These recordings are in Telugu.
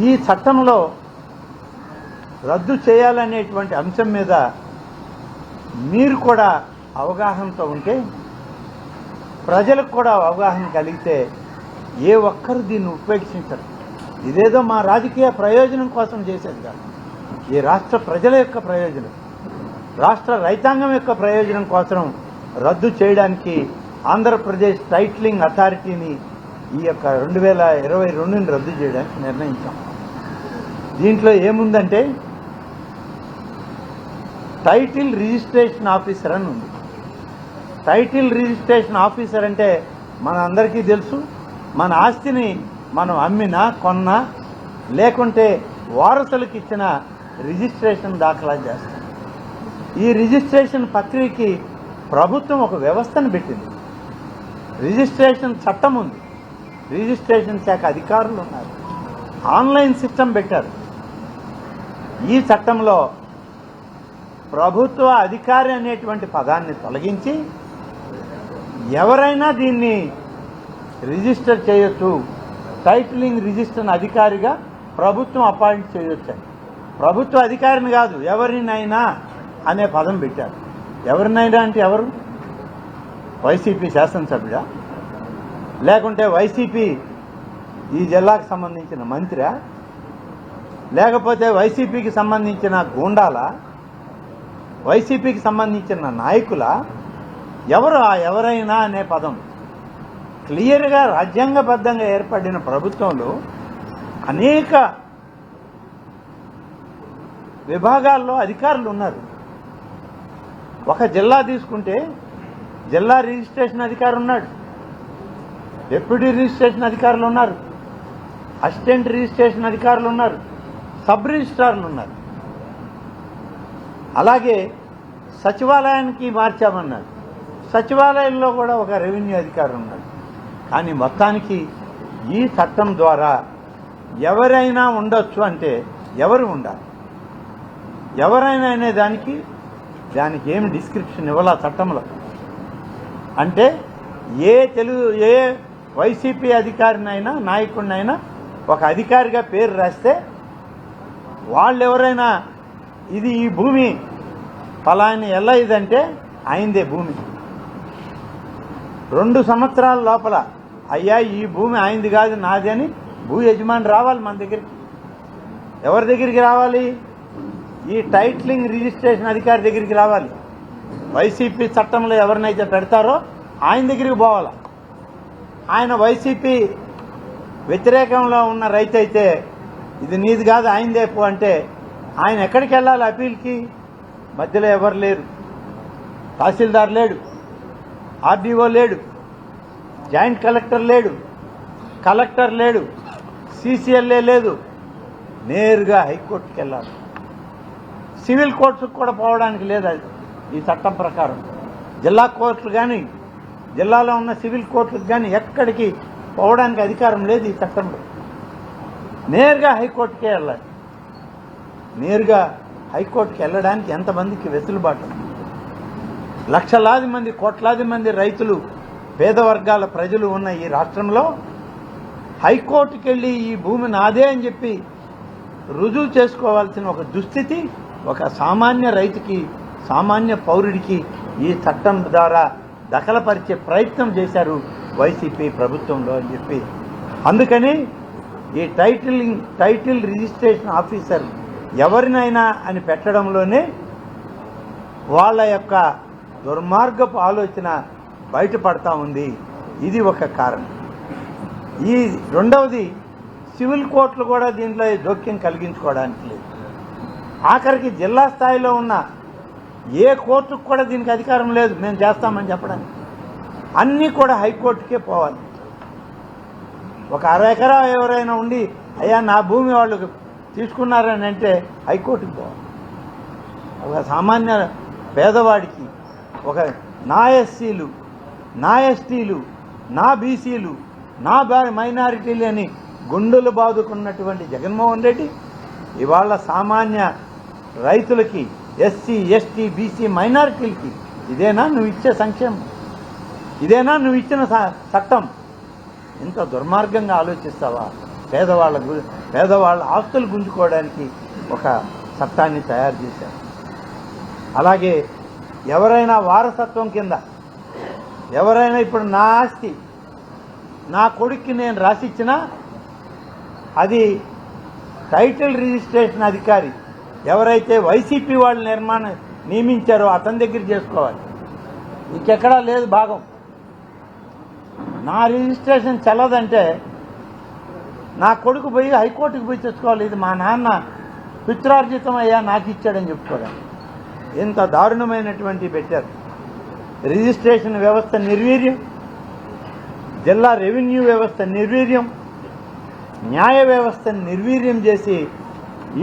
ఈ చట్టంలో రద్దు చేయాలనేటువంటి అంశం మీద మీరు కూడా అవగాహనతో ఉంటే ప్రజలకు కూడా అవగాహన కలిగితే ఏ ఒక్కరు దీన్ని ఉపేక్షించరు. ఇదేదో మా రాజకీయ ప్రయోజనం కోసం చేసేది కాదు. ఈ రాష్ట్ర ప్రజల యొక్క ప్రయోజనం రాష్ట్ర రైతాంగం యొక్క ప్రయోజనం కోసం రద్దు చేయడానికి ఆంధ్రప్రదేశ్ టైట్లింగ్ అథారిటీని ఈ యొక్క రెండు వేల ఇరవై రెండుని రద్దు చేయడానికి నిర్ణయించాం. దీంట్లో ఏముందంటే టైటిల్ రిజిస్ట్రేషన్ ఆఫీసర్ అని ఉంది. టైటిల్ రిజిస్ట్రేషన్ ఆఫీసర్ అంటే మన అందరికీ తెలుసు మన ఆస్తిని మనం అమ్మినా కొన్నా లేకుంటే వారసులకు ఇచ్చిన రిజిస్ట్రేషన్ దాఖలా చేస్తాం. ఈ రిజిస్ట్రేషన్ ప్రక్రియకి ప్రభుత్వం ఒక వ్యవస్థను పెట్టింది. రిజిస్ట్రేషన్ చట్టం ఉంది. రిజిస్ట్రేషన్ శాఖ అధికారులు ఉన్నారు. ఆన్లైన్ సిస్టమ్ పెట్టారు. ఈ చట్టంలో ప్రభుత్వ అధికారి అనేటువంటి పదాన్ని తొలగించి ఎవరైనా దీన్ని రిజిస్టర్ చేయొచ్చు. టైటిలింగ్ రిజిస్టర్ అధికారిగా ప్రభుత్వం అపాయింట్ చేయొచ్చు ప్రభుత్వ అధికారిని కాదు ఎవరినైనా అనే పదం పెట్టారు. ఎవరినైనా అంటే ఎవరు? వైసీపీ శాసనసభ్యుడా? లేకుంటే వైసీపీ ఈ జిల్లాకు సంబంధించిన మంత్రి లేకపోతే వైసీపీకి సంబంధించిన గూండాల వైసీపీకి సంబంధించిన నాయకుల ఎవరు ఆ ఎవరైనా అనే పదం. క్లియర్గా రాజ్యాంగబద్ధంగా ఏర్పడిన ప్రభుత్వంలో అనేక విభాగాల్లో అధికారులు ఉన్నారు. ఒక జిల్లా తీసుకుంటే జిల్లా రిజిస్ట్రేషన్ అధికారి ఉన్నాడు. డిప్యూటీ రిజిస్ట్రేషన్ అధికారులు ఉన్నారు. అసిస్టెంట్ రిజిస్ట్రేషన్ అధికారులు ఉన్నారు. సబ్ రిజిస్ట్రార్లు ఉన్నారు. అలాగే సచివాలయానికి మార్చామన్నారు. సచివాలయంలో కూడా ఒక రెవెన్యూ అధికారి ఉన్నాడు. కానీ మొత్తానికి ఈ చట్టం ద్వారా ఎవరైనా ఉండొచ్చు అంటే ఎవరు ఉండాలి? ఎవరైనా అనే దానికి దానికి ఏమి డిస్క్రిప్షన్ ఇవ్వాల చట్టంలో? అంటే ఏ తెలుగు ఏ వైసీపీ అధికారినైనా నాయకుడినైనా ఒక అధికారిగా పేరు రాస్తే వాళ్ళు ఎవరైనా ఇది ఈ భూమి ఫలాని ఎలా ఇదంటే అయిందే భూమి. రెండు సంవత్సరాల లోపల అయ్యా ఈ భూమి అయింది కాదు నాది అని భూ యజమాని రావాలి మన దగ్గరికి. ఎవరి దగ్గరికి రావాలి? ఈ టైట్లింగ్ రిజిస్ట్రేషన్ అధికారి దగ్గరికి రావాలి. వైసీపీ చట్టంలో ఎవరినైతే పెడతారో ఆయన దగ్గరికి పోవాలి? ఆయన వైసీపీ వ్యతిరేకంలో ఉన్న రైతు అయితే ఇది నీది కాదు ఆయనదే పో అంటే ఆయన ఎక్కడికి వెళ్ళాలి అప్పీల్కి మధ్యలో ఎవరు లేరు. తహసీల్దార్ లేడు. ఆర్డీఓ లేడు. జాయింట్ కలెక్టర్ లేడు. కలెక్టర్ లేడు. సీసీఎల్ఏ లేదు. నేరుగా హైకోర్టుకి వెళ్ళాలి. సివిల్ కోర్టుకు కూడా పోవడానికి లేదు అది. ఈ చట్టం ప్రకారం. జిల్లా కోర్టులు కానీ జిల్లాలో ఉన్న సివిల్ కోర్టులకు కానీ ఎక్కడికి పోవడానికి అధికారం లేదు ఈ చట్టంలో. నేరుగా హైకోర్టుకే వెళ్ళాలి. నేరుగా హైకోర్టుకి వెళ్ళడానికి ఎంతమందికి వెసులుబాటు? లక్షలాది మంది కోట్లాది మంది రైతులు పేద వర్గాల ప్రజలు ఉన్న ఈ రాష్ట్రంలో హైకోర్టుకి వెళ్ళి ఈ భూమి నాదే అని చెప్పి రుజువు చేసుకోవాల్సిన ఒక దుస్థితి ఒక సామాన్య రైతుకి సామాన్య పౌరుడికి ఈ చట్టం ద్వారా దఖలపరిచే ప్రయత్నం చేశారు వైసీపీ ప్రభుత్వంలో అని చెప్పి. అందుకని ఈ టైటిలింగ్ టైటిల్ రిజిస్ట్రేషన్ ఆఫీసర్ ఎవరినైనా అని పెట్టడంలోనే వాళ్ళ యొక్క దుర్మార్గపు ఆలోచన బయటపడతా ఉంది. ఇది ఒక కారణం. ఈ రెండవది సివిల్ కోర్టులు కూడా దీంట్లో జోక్యం కలిగించుకోవడానికి లేదు. ఆఖరికి జిల్లా స్థాయిలో ఉన్న ఏ కోర్టుకు కూడా దీనికి అధికారం లేదు. మేము చేస్తామని చెప్పడానికి. అన్నీ కూడా హైకోర్టుకే పోవాలి. ఒక అర ఎకరా ఎవరైనా ఉండి అయ్యా నా భూమి వాళ్ళు తీసుకున్నారని అంటే హైకోర్టుకి పోవాలి ఒక సామాన్య పేదవాడికి ఒక నా ఎస్సీలు నా ఎస్టీలు నా బీసీలు నా మైనారిటీలు అని గుండెలు బాదుకున్నటువంటి జగన్మోహన్ రెడ్డి ఇవాళ సామాన్య రైతులకి ఎస్సీ ఎస్టీ బీసీ మైనారిటీలకి ఇదేనా నువ్వు ఇచ్చే సంక్షేమం? ఇదేనా నువ్వు ఇచ్చిన స- చట్టం? ఇంత దుర్మార్గంగా ఆలోచిస్తావా? పేదవాళ్ళ గు- పేదవాళ్ళ ఆస్తులు గుంజుకోవడానికి ఒక చట్టాన్ని తయారు చేశారు. అలాగే ఎవరైనా వారసత్వం కింద ఎవరైనా ఇప్పుడు నా ఆస్తి నా కొడుక్కి నేను రాసిచ్చినా అది టైటిల్ రిజిస్ట్రేషన్ అధికారి ఎవరైతే వైసీపీ వాళ్ళు నిర్మాణం నియమించారో అతని దగ్గర చేసుకోవాలి. ఇంకెక్కడా లేదు భాగం. నా రిజిస్ట్రేషన్ చెల్లదంటే నా కొడుకు పోయి హైకోర్టుకు పోయి తెచ్చుకోవాలి. ఇది మా నాన్న పిత్రార్జితం అయ్యా నాకు ఇచ్చాడని చెప్పుకోవడం ఇంత దారుణమైనటువంటి పెట్టారు. రిజిస్ట్రేషన్ వ్యవస్థ నిర్వీర్యం జిల్లా రెవెన్యూ వ్యవస్థ నిర్వీర్యం న్యాయ వ్యవస్థను నిర్వీర్యం చేసి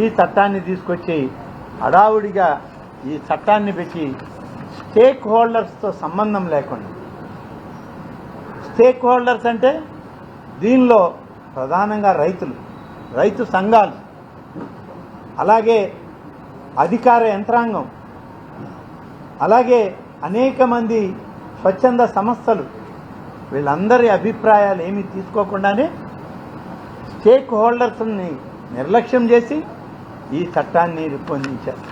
ఈ చట్టాన్ని తీసుకొచ్చి హడావుడిగా ఈ చట్టాన్ని పెట్టి స్టేక్ హోల్డర్స్తో సంబంధం లేకుండా స్టేక్ హోల్డర్స్ అంటే దీనిలో ప్రధానంగా రైతులు రైతు సంఘాలు అలాగే అధికార యంత్రాంగం అలాగే అనేక మంది స్వచ్ఛంద సంస్థలు. వీళ్ళందరి అభిప్రాయాలు ఏమి తీసుకోకుండానే స్టేక్ హోల్డర్స్ని నిర్లక్ష్యం చేసి ఈ చట్టాన్ని రూపొందించారు.